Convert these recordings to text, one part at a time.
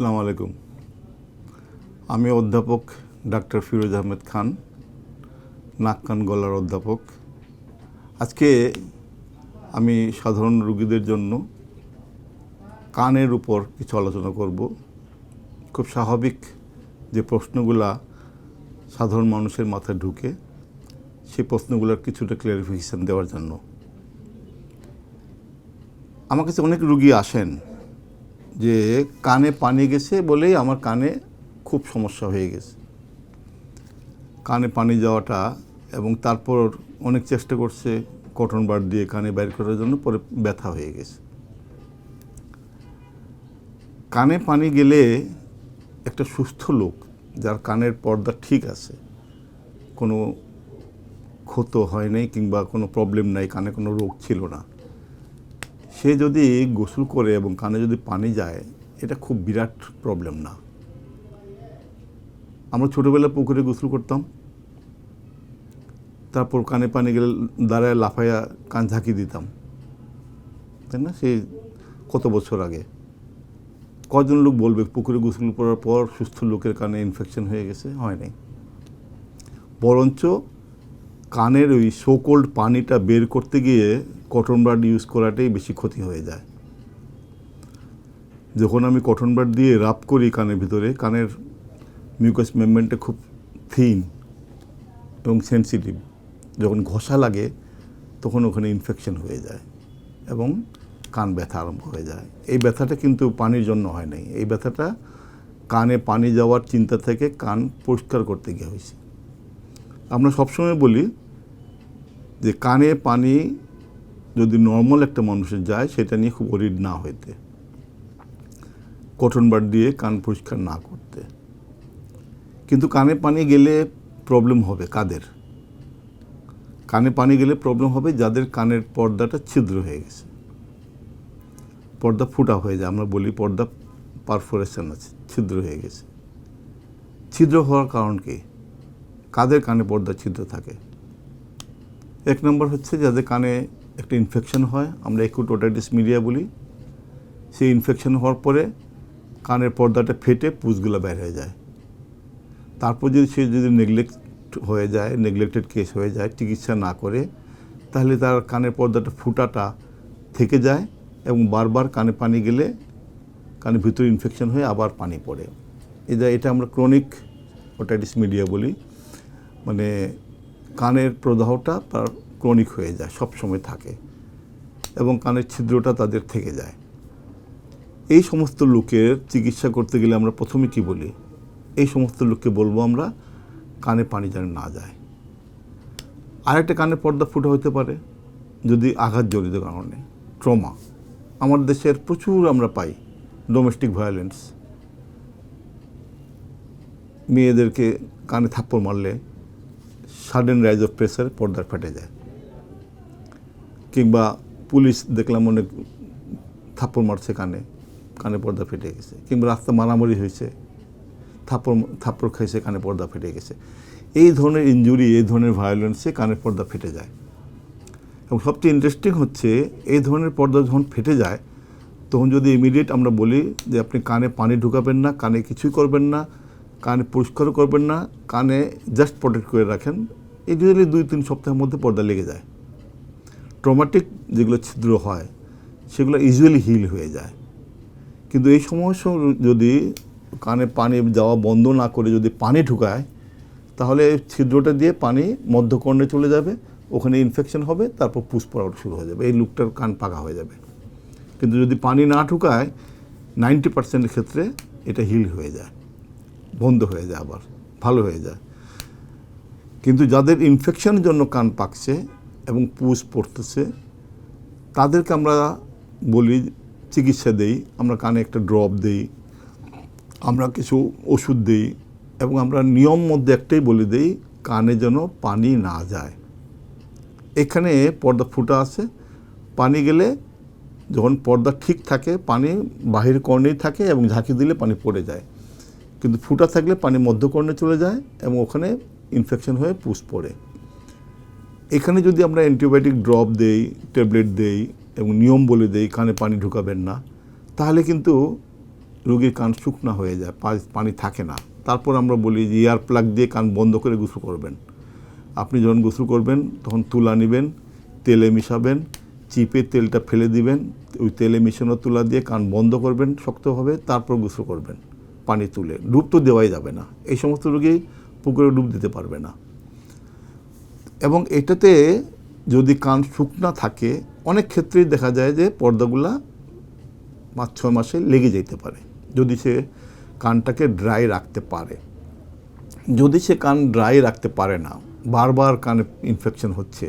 আসসালামু আলাইকুম। আমি অধ্যাপক ডাক্তার ফিরোজ আহমেদ খান, নাক কান গলার অধ্যাপক। আজকে আমি সাধারণ রুগীদের জন্য কানের উপর কিছু আলোচনা করব। খুব স্বাভাবিক যে প্রশ্নগুলা সাধারণ মানুষের মাথায় ঢুকে, সেই প্রশ্নগুলোর কিছুটা ক্লারিফিকেশান দেওয়ার জন্য। আমার কাছে অনেক রুগী আসেন যে কানে পানি গেছে বলেই আমার কানে খুব সমস্যা হয়ে গেছে। কানে পানি যাওয়াটা এবং তারপর অনেক চেষ্টা করছে কটন বার দিয়ে কানে বের করার জন্য, পরে ব্যথা হয়ে গেছে। কানে পানি গেলে একটা সুস্থ লোক যার কানের পর্দা ঠিক আছে, কোনো ক্ষত হয় নাই কিংবা কোনো প্রবলেম নাই, কানে কোনো রোগ ছিল না সে যদি গোসল করে এবং কানে যদি পানি যায়, এটা খুব বিরাট প্রবলেম না। আমরা ছোটোবেলায় পুকুরে গোসল করতাম। তারপর কানে পানি গেলে দাঁড়ায় লাফাইয়া কান ঝাঁকি দিতাম। তাই না? সেই কত বছর আগে। কজন লোক বলবে, পুকুরে গোসল করার পর সুস্থ লোকের কানে ইনফেকশন হয়ে গেছে? হয় নাই। বরঞ্চ কানের ওই সোকোল্ড পানিটা বের করতে গিয়ে কটন বাড ইউজ করাটাই বেশি ক্ষতি হয়ে যায়। যখন আমি কটন বাড দিয়ে রাপ করি কানের ভিতরে, কানের মিউকাস মেমব্রেনটা খুব থিন এবং সেন্সিটিভ যখন ঘষা লাগে তখন ওখানে ইনফেকশন হয়ে যায় এবং কান ব্যথা আরম্ভ হয়ে যায়। এই ব্যথাটা কিন্তু পানির জন্য হয় নাই। এই ব্যথাটা কানে পানি যাওয়ার চিন্তা থেকে কান পরিষ্কার করতে গিয়ে হয়েছে। আমরা সবসময় বলি যে কানে পানি যদি নর্মাল একটা মানুষের যায়, সেটা নিয়ে খুব অরিড না হইতে। কটন বার দিয়ে কান পরিষ্কার না করতে। কিন্তু কানে পানি গেলে প্রবলেম হবে কাদের? কানে পানি গেলে প্রবলেম হবে যাদের কানের পর্দাটা ছিদ্র হয়ে গেছে। পর্দা ফুটা হয়ে যায়, আমরা বলি পর্দা পারফোরেশন আছে, ছিদ্র হয়ে গেছে। ছিদ্র হওয়ার কারণ কি? কাদের কানে পর্দা ছিদ্র থাকে? এক নম্বর হচ্ছে যাদের কানে একটা ইনফেকশন হয়, আমরা একুটোটাইটিস মিডিয়া বলি। সেই ইনফেকশন হওয়ার পরে কানের পর্দাটা ফেটে পুজগুলো বের হয়ে যায়। তারপর যদি সে যদি নেগলেক্ট হয়ে যায় নেগলেক্টেড কেস হয়ে যায়, চিকিৎসা না করে, তাহলে তার কানের পর্দাটা ফুটাটা থেকে যায় এবং বারবার কানে পানি গেলে কানের ভিতরে ইনফেকশন হয়ে আবার পানি পড়ে। এটা এটা আমরা ক্রনিক ওটাইটিস মিডিয়া বলি। মানে কানের প্রদাহটা তার ক্রনিক হয়ে যায় সব সময় থাকে এবং কানের ছিদ্রটা তাদের থেকে যায়। এই সমস্ত লোকের চিকিৎসা করতে গেলে আমরা প্রথমে কি বলি? এই সমস্ত লোককে বলব আমরা কানে পানি যেন না যায়। আরেকটা কানে পর্দা ফুটা হতে পারে, যদি আঘাত জড়িত কারণে, ট্রমা। আমার দেশের প্রচুর আমরা পাই ডোমেস্টিক ভায়োলেন্স। মেয়েদেরকে কানে থাপ্পড় মারলে সাডেন রাইজ অফ প্রেসার পর্দার ফেটে যায়। কিংবা পুলিশ দেখলাম অনেক থাপ্পড় মারছে কানে কানে পর্দা ফেটে গেছে। কিংবা রাস্তা মারামারি হয়েছে, থাপ্পড় থাপ্পড় খাইছে, কানে পর্দা ফেটে গেছে। এই ধরনের ইঞ্জুরি এই ধরনের ভায়োলেন্সে কানের পর্দা ফেটে যায়। এবং সবচেয়ে ইন্টারেস্টিং হচ্ছে, এই ধরনের পর্দা যখন ফেটে যায়, তখন যদি ইমিডিয়েট আমরা বলি যে আপনি কানে পানি ঢুকাবেন না, কানে কিছুই করবেন না কানে পরিষ্কারও করবেন না, কানে জাস্ট প্রোটেক্ট করে রাখেন। ইউজুয়ালি দুই তিন সপ্তাহের মধ্যে পর্দা লেগে যায়। ট্রমাটিক যেগুলো ছিদ্র হয়, সেগুলো ইউজুয়ালি হিল হয়ে যায়। কিন্তু এই সমস্যা যদি কানে পানি যাওয়া বন্ধ না করে যদি পানি ঢুকায়, তাহলে ছিদ্রটা দিয়ে পানি মধ্যকর্ণে চলে যাবে, ওখানে ইনফেকশন হবে, তারপর পুষ পড়া শুরু হয়ে যাবে। এই লুকটার কান পাকা হয়ে যাবে। কিন্তু যদি পানি না ঢুকায় নাইনটি পার্সেন্টের ক্ষেত্রে এটা হিল হয়ে যায়। বন্ধ হয়ে যায় আবার, ভালো হয়ে যায়। কিন্তু যাদের ইনফেকশনের জন্য কান পাকছে এবং পুষ পড়তেছে, তাদেরকে আমরা বলি চিকিৎসা দেই, আমরা কানে একটা ড্রপ দেই, আমরা কিছু ওষুধ দিই এবং আমরা নিয়ম মধ্যে একটাই বলে দিই, কানে যেন পানি না যায়। এখানে পর্দা ফুটা আছে, পানি গেলে যখন পর্দা ঠিক থাকে, পানি বাহির কর্ণেই থাকে এবং ঝাঁকি দিলে পানি পড়ে যায়। কিন্তু ফুটা থাকলে পানি মধ্যকর্ণে চলে যায় এবং ওখানে ইনফেকশন হয়ে পুষ পড়ে। এখানে যদি আমরা অ্যান্টিবায়োটিক ড্রপ দেই ট্যাবলেট দেই এবং নিয়ম বলে দেই, কানে পানি ঢুকাবেন না, তাহলে কিন্তু রোগীর কান শুকনা হয়ে যায় পানি থাকে না। তারপর আমরা বলি যে ইয়ার প্লাগ দিয়ে কান বন্ধ করে গোসল করবেন। আপনি যখন গোসল করবেন, তখন তুলা নেবেন, তেলে মিশাবেন, চিপে তেলটা ফেলে দিবেন, ওই তেলে মিশানো তুলা দিয়ে কান বন্ধ করবেন শক্তভাবে, তারপর গোসল করবেন। পানি তুলে, ডুব তো দেওয়াই যাবে না। এই সমস্ত রোগী পুকুরে ডুব দিতে পারবে না। এবং এটাতে যদি কান শুকনা থাকে, অনেক ক্ষেত্রেই দেখা যায় যে পর্দাগুলা পাঁচ, ছয় মাসে লেগে যেতে পারে। যদি সে কানটাকে ড্রাই রাখতে পারে। যদি সে কান ড্রাই রাখতে পারে না, বারবার কানে ইনফেকশন হচ্ছে,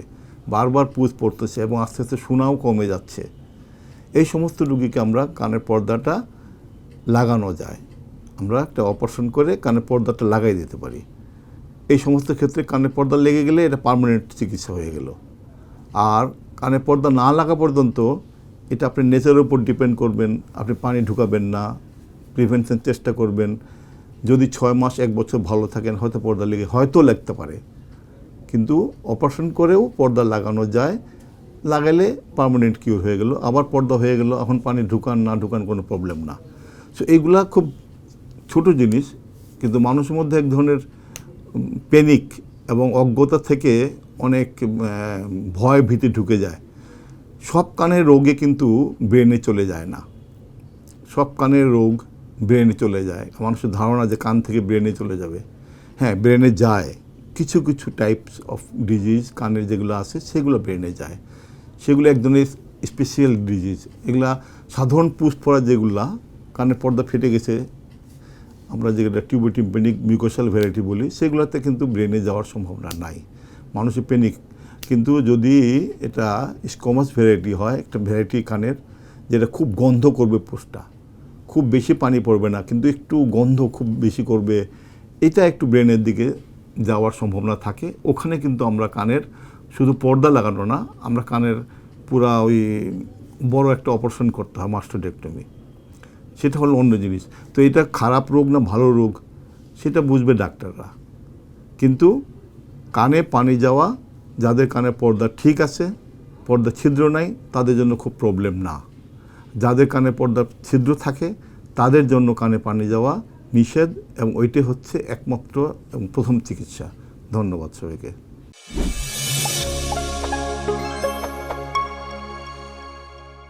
বারবার পুজ পড়তেছে এবং আস্তে আস্তে শোনাও কমে যাচ্ছে, এই সমস্ত রুগীকে আমরা কানের পর্দাটা লাগানো যায়। আমরা একটা অপারেশন করে কানের পর্দাটা লাগাই দিতে পারি। এই সমস্ত ক্ষেত্রে কানের পর্দা লেগে গেলে এটা পার্মানেন্ট চিকিৎসা হয়ে গেল। আর কানের পর্দা না লাগা পর্যন্ত এটা আপনি নেচারের উপর ডিপেন্ড করবেন, আপনি পানি ঢুকাবেন না প্রিভেনশন চেষ্টা করবেন। যদি ছয় মাস, এক বছর ভালো থাকেন, হয়তো পর্দা লেগে, হয়তো লাগতে পারে। কিন্তু অপারেশন করেও পর্দা লাগানো যায়, লাগালে পার্মানেন্ট কিউর হয়ে গেল। আবার পর্দা হয়ে গেল, এখন পানি ঢুকান, না ঢুকান কোনো প্রবলেম না। সো এইগুলা খুব ছোট জিনিস, কিন্তু মানুষের মধ্যে এক ধরনের প্যানিক এবং অজ্ঞতা থেকে অনেক ভয় ভীতি ঢুকে যায়। সব কানের রোগে কিন্তু ব্রেনে চলে যায় না। সব কানের রোগ ব্রেনে চলে যায়। মানুষের ধারণা যে কান থেকে ব্রেনে চলে যাবে। হ্যাঁ ব্রেনে যায়। কিছু কিছু টাইপস অফ ডিজিজ কানের যেগুলো আছে, সেগুলো ব্রেনে যায়। সেগুলো এক ধরনের স্পেশাল ডিজিজ এগুলা সাধারণ পুষ পড়া যেগুলা, কানের পর্দা ফেটে গেছে আমরা যেটা টিউবোটিম্পেনিক মিউকোশাল ভ্যারাইটি বলি, সেগুলোতে কিন্তু ব্রেনে যাওয়ার সম্ভাবনা নাই। মানুষের পেনিক। কিন্তু যদি এটা স্কমাস ভ্যারাইটি হয়, একটা ভ্যারাইটি কানের, যেটা খুব গন্ধ করবে পোস্টটা, খুব বেশি পানি পড়বে না, কিন্তু একটু গন্ধ খুব বেশি করবে, এটা একটু ব্রেনের দিকে যাওয়ার সম্ভাবনা থাকে। ওখানে কিন্তু আমরা কানের শুধু পর্দা লাগানো না, আমরা কানের পুরা ওই বড় একটা অপারেশন করতে হয় মাস্টারডেক্টমি সেটা হলো অন্য জিনিস। তো এটা খারাপ রোগ না ভালো রোগ, সেটা বুঝবে ডাক্তাররা। কিন্তু কানে পানি যাওয়া, যাদের কানে পর্দা ঠিক আছে, পর্দা ছিদ্র নাই, তাদের জন্য খুব প্রবলেম না। যাদের কানে পর্দা ছিদ্র থাকে, তাদের জন্য কানে পানি যাওয়া নিষেধ এবং ওইটাই হচ্ছে একমাত্র এবং প্রথম চিকিৎসা। ধন্যবাদ সবাইকে।